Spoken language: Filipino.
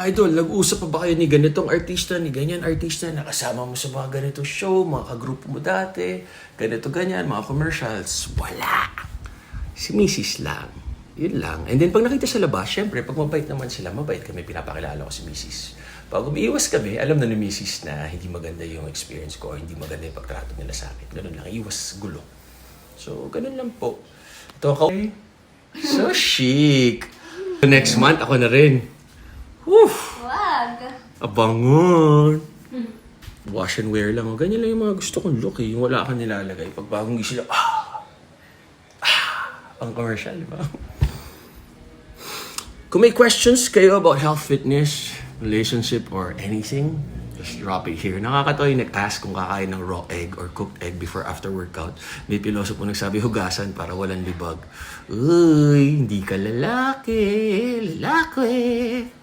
Idol, nag-usap pa ba kayo ni ganitong artista, ni ganyan artista, nakasama mo sa mga ganito show, mga kagrupo mo dati, ganito ganyan, mga commercials? Wala. Si Mrs. lang. Yun lang. And then pag nakita sa labas, syempre, pag mabait naman sila, mabait kami, pinapakilala ko si Mrs. Pag umiiwas kami, alam na ni Mrs. na hindi maganda yung experience ko hindi maganda yung pagtrato nila sa akin. Ganun lang, iwas gulo. So, ganun lang po. Ito ako. So chic. Next month, ako na rin. Woo! Wag. Abangon. Wash and wear lang. oh. Ganyan lang yung mga gusto kong look eh. Yung wala kang nilalagay. Pag bagong gising lang, ah! Ah! Ang commercial, di ba? Kung may questions kayo about health, fitness, relationship, or anything, just drop it here. Nakakatawa yung nag-ask kung kakain ng raw egg or cooked egg before after workout. May piloso po nagsabi, hugasan para walang libag. Uy, hindi ka lalaki, lalaki.